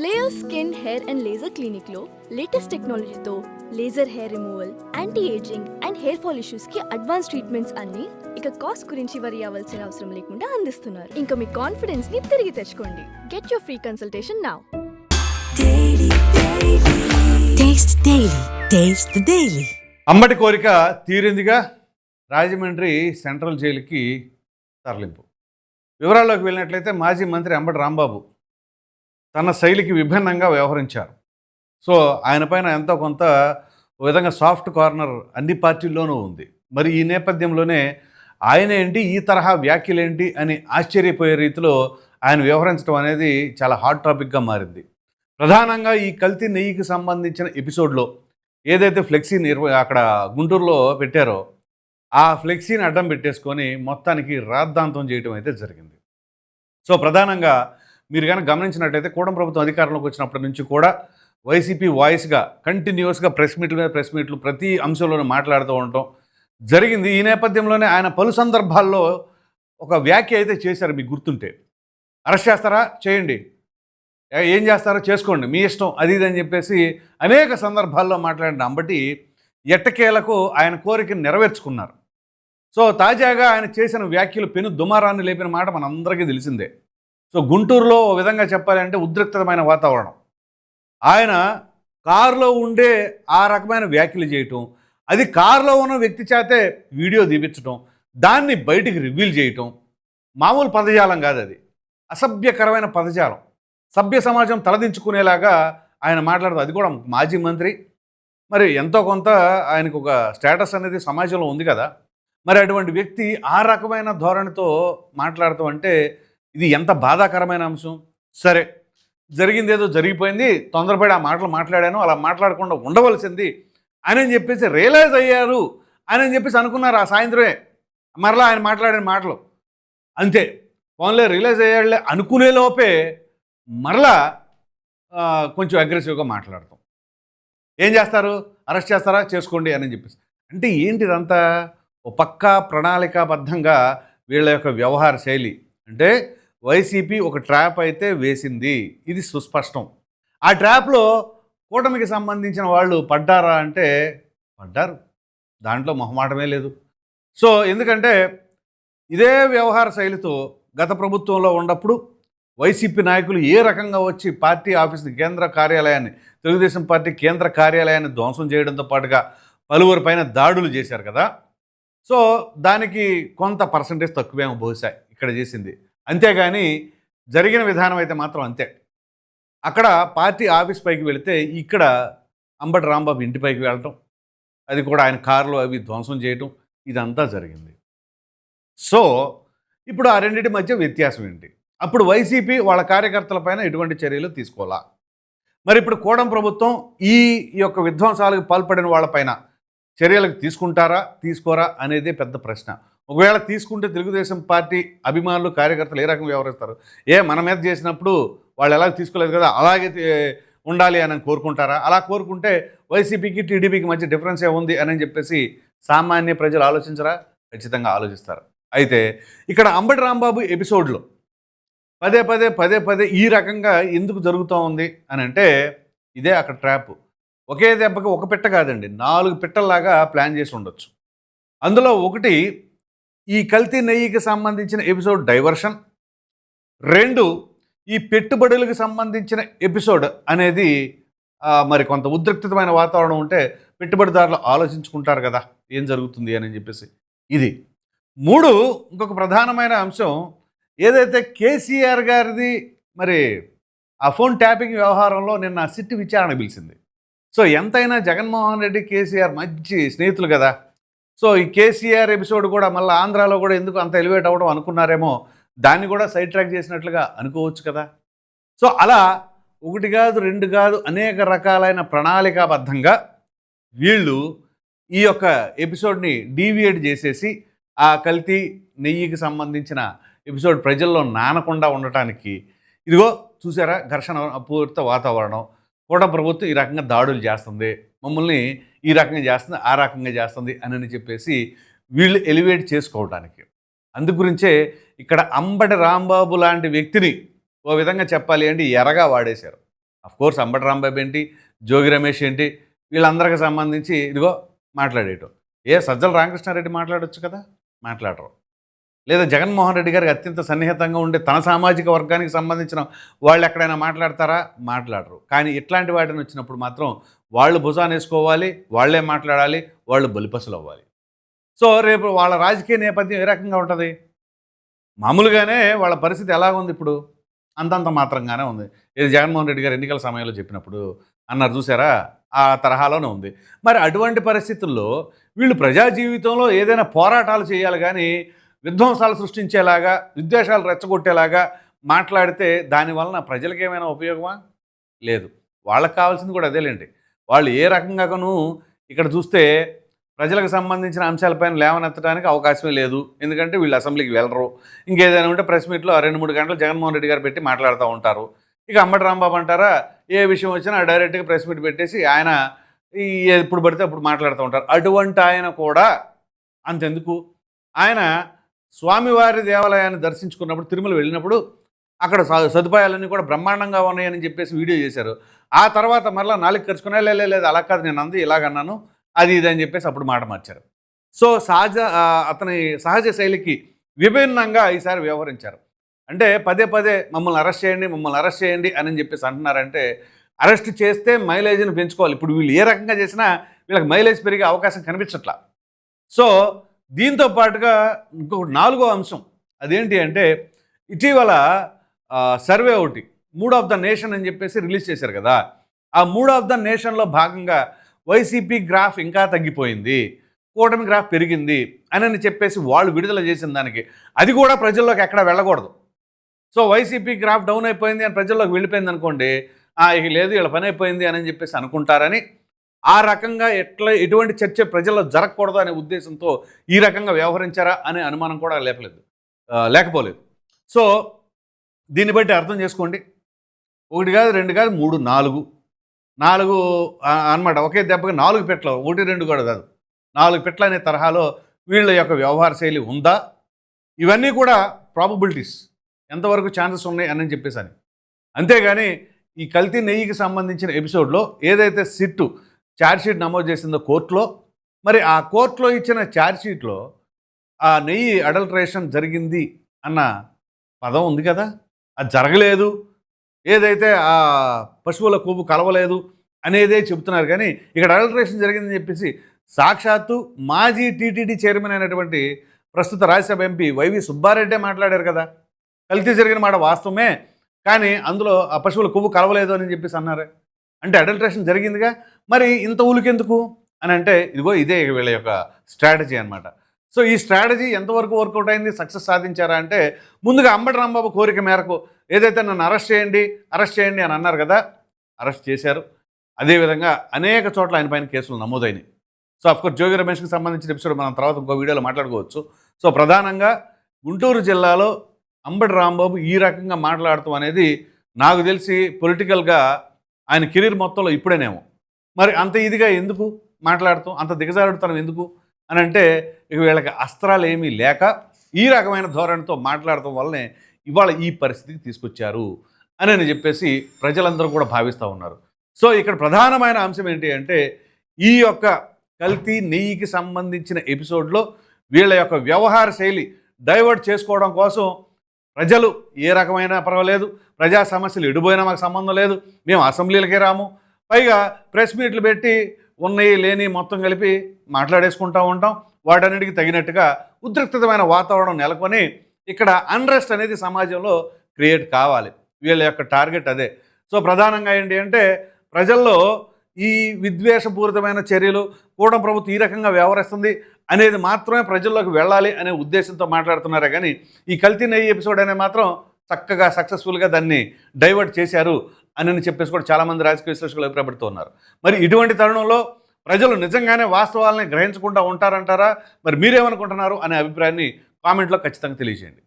Layer skin hair and laser క్లినిక్లో latest టెక్నాలజీతో laser hair removal anti ageing and hair fall ఇష్యూస్కి advance treatments అన్ని ఇక cost గురించి వరి అవ్వాల్సిన అవసరం లేకుండా అందిస్తున్నారు. ఇంకా మీ కాన్ఫిడెన్స్ని తిరిగి తెచ్చుకోండి. Get your free consultation now the Daily. అమ్మటి కోరిక తీరిందిగా? రాజమండ్రి సెంట్రల్ జైలుకి తరలింపు. వివరాల్లోకి వెళ్ళినట్లయితే మాజీ మంత్రి అంబటి రాంబాబు తన శైలికి విభిన్నంగా వ్యవహరించారు. సో ఆయన పైన ఎంతో కొంత విధంగా సాఫ్ట్ కార్నర్ అన్ని పార్టీల్లోనూ ఉంది. మరి ఈ నేపథ్యంలోనే ఆయన ఏంటి ఈ తరహా వ్యాఖ్యలేంటి అని ఆశ్చర్యపోయే రీతిలో ఆయన వ్యవహరించడం అనేది చాలా హాట్ టాపిక్గా మారింది. ప్రధానంగా ఈ కల్తీ నెయ్యికి సంబంధించిన ఎపిసోడ్లో ఏదైతే ఫ్లెక్సీ నిర్వ అక్కడ గుంటూరులో పెట్టారో ఆ ఫ్లెక్సీని అడ్డం పెట్టేసుకొని మొత్తానికి రాద్ధాంతం చేయడం అయితే జరిగింది. సో ప్రధానంగా మీరు కనుక గమనించినట్టయితే కూడం ప్రభుత్వం అధికారంలోకి వచ్చినప్పటి నుంచి కూడా వైసీపీ వాయిస్గా కంటిన్యూస్గా ప్రెస్ మీట్ల మీద ప్రెస్ మీట్లు ప్రతి అంశంలోనూ మాట్లాడుతూ ఉండటం జరిగింది. ఈ నేపథ్యంలోనే ఆయన పలు సందర్భాల్లో ఒక వ్యాఖ్య అయితే చేశారు మీకు గుర్తుంటే. అరెస్ట్ చేస్తారా? చేయండి. ఏం చేస్తారో చేసుకోండి. మీ ఇష్టం అది ఇది అని చెప్పేసి అనేక సందర్భాల్లో మాట్లాడిన అంబటి ఎట్టకేలకు ఆయన కోరికను నెరవేర్చుకున్నారు. సో తాజాగా ఆయన చేసిన వ్యాఖ్యలు పెను దుమారాన్ని లేపిన మాట మనందరికీ తెలిసిందే. సో గుంటూరులో ఓ విధంగా చెప్పాలంటే ఉద్రిక్తమైన వాతావరణం. ఆయన కారులో ఉండే ఆ రకమైన వ్యాఖ్యలు చేయటం అది కారులో ఉన్న వ్యక్తి చేతే వీడియో తీపించడం దాన్ని బయటికి రివీల్ చేయటం మామూలు పదజాలం కాదు అది. అసభ్యకరమైన పదజాలం. సభ్య సమాజం తలదించుకునేలాగా ఆయన మాట్లాడుతూ అది కూడా మాజీ మంత్రి. మరి ఎంతో కొంత ఆయనకు ఒక స్టేటస్ అనేది సమాజంలో ఉంది కదా. మరి అటువంటి వ్యక్తి ఆ రకమైన ధోరణితో మాట్లాడతాం అంటే ఇది ఎంత బాధాకరమైన అంశం? సరే జరిగింది ఏదో జరిగిపోయింది తొందరపడి ఆ మాటలు మాట్లాడాను అలా మాట్లాడకుండా ఉండవలసింది అని చెప్పేసి రియలైజ్ అయ్యారు అని చెప్పేసి అనుకున్నారు ఆ సాయంత్రమే. మరలా ఆయన మాట్లాడిన మాటలు. అంతే ఫోన్లే రియలైజ్ అయ్యాడులే అనుకునే లోపే మరలా కొంచెం అగ్రెసివ్గా మాట్లాడతాం. ఏం చేస్తారు? అరెస్ట్ చేస్తారా? చేసుకోండి అని చెప్పేసి. అంటే ఏంటి ఇదంతా ఓ పక్కా ప్రణాళికాబద్ధంగా వీళ్ళ యొక్క వ్యవహార శైలి. అంటే వైసీపీ ఒక ట్రాప్ అయితే వేసింది. ఇది సుస్పష్టం. ఆ ట్రాప్లో కూటమికి సంబంధించిన వాళ్ళు పడ్డారా అంటే పడ్డారు. దాంట్లో మొహమాటమే లేదు. సో ఎందుకంటే ఇదే వ్యవహార శైలితో గత ప్రభుత్వంలో ఉన్నప్పుడు వైసీపీ నాయకులు ఏ రకంగా వచ్చి పార్టీ ఆఫీస్ని కేంద్ర కార్యాలయాన్ని తెలుగుదేశం పార్టీ కేంద్ర కార్యాలయాన్ని ధ్వంసం చేయడంతో పాటుగా పలువురి పైన దాడులు చేశారు కదా. సో దానికి కొంత పర్సంటేజ్ తక్కువేమో బహుశా ఇక్కడ చేసింది. అంతేగాని జరిగిన విధానం అయితే మాత్రం అంతే. అక్కడ పార్టీ ఆఫీస్ పైకి వెళితే ఇక్కడ అంబటి రాంబాబు ఇంటిపైకి వెళ్ళటం అది కూడా ఆయన కారులో అవి ధ్వంసం చేయటం ఇదంతా జరిగింది. సో ఇప్పుడు ఆ రెండింటి మధ్య వ్యత్యాసం ఏంటి? అప్పుడు వైసీపీ వాళ్ళ కార్యకర్తలపైన ఎటువంటి చర్యలు తీసుకోవాలా మరి ఇప్పుడు కోడం ప్రభుత్వం ఈ యొక్క విధ్వంసాలకు పాల్పడిన వాళ్ళపైన చర్యలకు తీసుకుంటారా తీసుకోరా అనేది పెద్ద ప్రశ్న. ఒకవేళ తీసుకుంటే తెలుగుదేశం పార్టీ అభిమానులు కార్యకర్తలు ఏ రకంగా వ్యవహరిస్తారు? ఏ మన మీద చేసినప్పుడు వాళ్ళు ఎలా తీసుకోలేదు కదా అలాగే ఉండాలి అని కోరుకుంటారా? అలా కోరుకుంటే వైసీపీకి టీడీపీకి మధ్య డిఫరెన్స్ ఏముంది అని చెప్పేసి సామాన్య ప్రజలు ఆలోచించరా? ఖచ్చితంగా ఆలోచిస్తారు? అయితే ఇక్కడ అంబటి రాంబాబు ఎపిసోడ్లో పదే పదే పదే పదే ఈ రకంగా ఎందుకు జరుగుతూ ఉంది అని అంటే ఇదే అక్కడ ట్రాప్. ఒకే దెబ్బకి ఒక పిట్ట కాదండి నాలుగు పిట్టల్లాగా ప్లాన్ చేసి ఉండొచ్చు. అందులో ఒకటి ఈ కల్తీ నెయ్యికి సంబంధించిన ఎపిసోడ్ డైవర్షన్. రెండు ఈ పెట్టుబడులకు సంబంధించిన ఎపిసోడ్ అనేది మరి కొంత ఉద్రిక్తమైన వాతావరణం ఉంటే పెట్టుబడిదారులు ఆలోచించుకుంటారు కదా ఏం జరుగుతుంది అని చెప్పేసి. ఇది. మూడు ఇంకొక ప్రధానమైన అంశం ఏదైతే కేసీఆర్ గారిది మరి ఆ ఫోన్ ట్యాపింగ్ వ్యవహారంలో నిన్న సిట్ విచారణ పిలిచింది. సో ఎంతైనా జగన్మోహన్ రెడ్డి కేసీఆర్ మంచి స్నేహితులు కదా సో ఈ కేసీఆర్ ఎపిసోడ్ కూడా మళ్ళీ ఆంధ్రాలో కూడా ఎందుకు అంత ఎలివేట్ అవ్వడం అనుకున్నారేమో దాన్ని కూడా సైడ్ ట్రాక్ చేసినట్లుగా అనుకోవచ్చు కదా. సో అలా ఒకటి కాదు రెండు కాదు అనేక రకాలైన ప్రణాళికాబద్ధంగా వీళ్ళు ఈ యొక్క ఎపిసోడ్ని డీవియేట్ చేసేసి ఆ కల్తీ నెయ్యికి సంబంధించిన ఎపిసోడ్ ప్రజల్లో నానకుండా ఉండటానికి ఇదిగో చూసారా ఘర్షణ పూర్త వాతావరణం. కూడా ప్రభుత్వం ఈ రకంగా దాడులు చేస్తుంది. మమ్మల్ని ఈ రకంగా చేస్తుంది ఆ రకంగా చేస్తుంది అని చెప్పేసి వీళ్ళు ఎలివేట్ చేసుకోవడానికి అందు గురించే ఇక్కడ అంబటి రాంబాబు లాంటి వ్యక్తిని ఓ విధంగా చెప్పాలి అంటే ఎరగా వాడేశారు. అఫ్ కోర్స్ అంబటి రాంబాబు ఏంటి జోగి రమేష్ ఏంటి వీళ్ళందరికి సంబంధించి ఇదిగో మాట్లాడేయటం ఏ సజ్జల రామకృష్ణారెడ్డి మాట్లాడొచ్చు కదా? మాట్లాడరు. లేదా జగన్మోహన్ రెడ్డి గారికి అత్యంత సన్నిహితంగా ఉండే తన సామాజిక వర్గానికి సంబంధించిన వాళ్ళు ఎక్కడైనా మాట్లాడతారా? మాట్లాడరు. కానీ ఇట్లాంటి వాటిని వచ్చినప్పుడు మాత్రం వాళ్ళు భుజాన్ని వేసుకోవాలి వాళ్ళే మాట్లాడాలి వాళ్ళు బలిపసులు అవ్వాలి. సో రేపు వాళ్ళ రాజకీయ నేపథ్యం ఏ రకంగా ఉంటుంది? మామూలుగానే వాళ్ళ పరిస్థితి ఎలాగుంది ఇప్పుడు? అంతంత మాత్రంగానే ఉంది. ఇది జగన్మోహన్ రెడ్డి గారు ఎన్నికల సమయంలో చెప్పినప్పుడు అన్నారు చూసారా? ఆ తరహాలోనే ఉంది. మరి అటువంటి పరిస్థితుల్లో వీళ్ళు ప్రజా జీవితంలో ఏదైనా పోరాటాలు చేయాలి కానీ విధ్వంసాలు సృష్టించేలాగా విద్వేషాలు రెచ్చగొట్టేలాగా మాట్లాడితే దాని వలన ప్రజలకు ఏమైనా ఉపయోగమా? లేదు. వాళ్ళకి కావాల్సింది కూడా అదేలేండి. వాళ్ళు ఏ రకంగానూ ఇక్కడ చూస్తే ప్రజలకు సంబంధించిన అంశాలపైన లేవనెత్తడానికి అవకాశమే లేదు. ఎందుకంటే వీళ్ళు అసెంబ్లీకి వెళ్ళరు. ఇంకేదైనా ఉంటే ప్రెస్ మీట్లో రెండు మూడు గంటలు జగన్మోహన్ రెడ్డి గారు పెట్టి మాట్లాడుతూ ఉంటారు. ఇక అమ్మటి రాంబాబు అంటారా ఏ విషయం వచ్చినా డైరెక్ట్గా ప్రెస్ మీట్ పెట్టేసి ఆయన ఈ ఎప్పుడు పడితే అప్పుడు మాట్లాడుతూ ఉంటారు. అటువంటి ఆయన కూడా అంతెందుకు? ఆయన స్వామివారి దేవాలయాన్ని దర్శించుకున్నప్పుడు తిరుమల వెళ్ళినప్పుడు అక్కడ స- సదుపాయాలన్నీ కూడా బ్రహ్మాండంగా ఉన్నాయని చెప్పేసి వీడియో చేశారు. ఆ తర్వాత మరలా నాలుగు ఖర్చుకునే లేదు లేదు అలా కాదు నేను అంది ఇలాగన్నాను అది ఇది అని చెప్పేసి అప్పుడు మాట మార్చారు. సో సహజ అతని సహజ శైలికి విభిన్నంగా ఈసారి వ్యవహరించారు. అంటే పదే పదే మమ్మల్ని అరెస్ట్ చేయండి మమ్మల్ని అరెస్ట్ చేయండి అని చెప్పేసి అంటున్నారంటే అరెస్ట్ చేస్తే మైలేజ్ని పెంచుకోవాలి. ఇప్పుడు వీళ్ళు ఏ రకంగా చేసినా వీళ్ళకి మైలేజ్ పెరిగే అవకాశం కనిపించట్లా. సో దీంతో పాటుగా ఇంకొక నాలుగో అంశం. అదేంటి అంటే ఇటీవల సర్వే ఒకటి మూడ్ ఆఫ్ ద నేషన్ అని చెప్పేసి రిలీజ్ చేశారు కదా. ఆ మూడ్ ఆఫ్ ద నేషన్లో భాగంగా వైసీపీ గ్రాఫ్ ఇంకా తగ్గిపోయింది కూటమి గ్రాఫ్ పెరిగింది అని చెప్పేసి వాళ్ళు విడుదల చేసిన దానికి. అది కూడా ప్రజల్లోకి ఎక్కడ వెళ్ళకూడదు. సో వైసీపీ గ్రాఫ్ డౌన్ అయిపోయింది అని ప్రజల్లోకి వెళ్ళిపోయింది అనుకోండి "ఆ, ఇక లేదు వీళ్ళ పని అయిపోయింది అని చెప్పేసి అనుకుంటారని ఆ రకంగా ఎట్లా ఎటువంటి చర్చ ప్రజల్లో జరగకూడదు అనే ఉద్దేశంతో ఈ రకంగా వ్యవహరించారా అనే అనుమానం కూడా లేపలేదు. లేకపోలేదు. సో దీన్ని బట్టి అర్థం చేసుకోండి. ఒకటి కాదు రెండు కాదు మూడు నాలుగు. నాలుగు అనమాట ఒకే దెబ్బకి నాలుగు పెట్లు ఒకటి రెండు కూడా కాదు. నాలుగు పెట్ల అనే తరహాలో వీళ్ళ యొక్క వ్యవహార శైలి ఉందా? ఇవన్నీ కూడా ప్రాబబిలిటీస్ ఎంతవరకు ఛాన్సెస్ ఉన్నాయి అని చెప్పేసి అని. అంతేగాని ఈ కల్తీ నెయ్యికి సంబంధించిన ఎపిసోడ్లో ఏదైతే సిట్టు ఛార్జ్షీట్ నమోదు చేసిందో కోర్టులో. మరి ఆ కోర్టులో ఇచ్చిన ఛార్జ్షీట్లో ఆ నెయ్యి అడల్టరేషన్ జరిగింది అన్న పదం ఉంది కదా? అది జరగలేదు. ఏదైతే ఆ పశువుల కొవ్వు కలవలేదు అనేదే చెబుతున్నారు. కానీ ఇక్కడ అడల్టరేషన్ జరిగిందని చెప్పేసి సాక్షాత్తు మాజీ టీటీడీ చైర్మన్ అయినటువంటి ప్రస్తుత రాజ్యసభ ఎంపీ వైవి సుబ్బారెడ్డే మాట్లాడారు కదా? కల్తీ జరిగిన మాట వాస్తవమే. కానీ అందులో ఆ పశువుల కొవ్వు కలవలేదు అని చెప్పేసి అన్నారు. అంటే అడల్టరేషన్ జరిగిందిగా. మరి ఇంత ఉలికెందుకు అని అంటే ఇదిగో ఇదే వీళ్ళ యొక్క స్ట్రాటజీ అనమాట సో ఈ స్ట్రాటజీ ఎంతవరకు వర్కౌట్ అయింది సక్సెస్ సాధించారా అంటే ముందుగా అంబటి రాంబాబు కోరిక మేరకు ఏదైతే నన్ను అరెస్ట్ చేయండి అరెస్ట్ చేయండి అని అన్నారు కదా అరెస్ట్ చేశారు. అదేవిధంగా అనేక చోట్ల ఆయన పైన కేసులు నమోదైనాయి. సో అఫ్కోర్స్ జోగి రమేష్కి సంబంధించిన ఎపిసోడ్ మనం తర్వాత ఇంకో వీడియోలో మాట్లాడుకోవచ్చు. సో ప్రధానంగా గుంటూరు జిల్లాలో అంబటి రాంబాబు ఈ రకంగా మాట్లాడటం అనేది నాకు తెలిసి పొలిటికల్గా ఆయన కెరీర్ మొత్తంలో ఇప్పుడేనేమో. మరి అంత ఇదిగా ఎందుకు మాట్లాడతాం? అంత దిగజారుడుతాం ఎందుకు? అని అంటే ఇక వీళ్ళకి అస్త్రాలు ఏమీ లేక ఈ రకమైన ధోరణితో మాట్లాడటం వల్లనే ఇవాళ ఈ పరిస్థితికి తీసుకొచ్చారు అని అని చెప్పేసి ప్రజలందరూ కూడా భావిస్తూ ఉన్నారు. సో ఇక్కడ ప్రధానమైన అంశం ఏంటి అంటే ఈ యొక్క కల్తీ నెయ్యికి సంబంధించిన ఎపిసోడ్లో వీళ్ళ యొక్క వ్యవహార శైలి డైవర్ట్ చేసుకోవడం కోసం ప్రజలు ఏ రకమైన పర్వాలేదు ప్రజా సమస్యలు ఎడిపోయినా మాకు సంబంధం లేదు మేము అసెంబ్లీలకే రాము పైగా ప్రెస్ మీట్లు పెట్టి ఉన్నాయి లేని మొత్తం కలిపి మాట్లాడేసుకుంటూ ఉంటాం. వాటన్నిటికీ తగినట్టుగా ఉద్రిక్తమైన వాతావరణం నెలకొని ఇక్కడ అన్రెస్ట్ అనేది సమాజంలో క్రియేట్ కావాలి. వీళ్ళ యొక్క టార్గెట్ అదే. సో ప్రధానంగా ఏంటి అంటే ప్రజల్లో ఈ విద్వేషపూరితమైన చర్యలు కూడా ప్రభుత్వం ఈ రకంగా వ్యవహరిస్తుంది అనేది మాత్రమే ప్రజల్లోకి వెళ్ళాలి అనే ఉద్దేశంతో మాట్లాడుతున్నారే కానీ ఈ కల్తీ నెయ్యి ఎపిసోడ్ అనేది మాత్రం చక్కగా సక్సెస్ఫుల్గా దాన్ని డైవర్ట్ చేశారు అని చెప్పేసి కూడా చాలామంది రాజకీయ విశ్లేషకులు అభిప్రాయపడుతూ ఉన్నారు. మరి ఇటువంటి తరుణంలో ప్రజలు నిజంగానే వాస్తవాలని గ్రహించకుండా ఉంటారంటారా? మరి మీరేమనుకుంటున్నారు అనే అభిప్రాయాన్ని కామెంట్లో ఖచ్చితంగా తెలియజేయండి.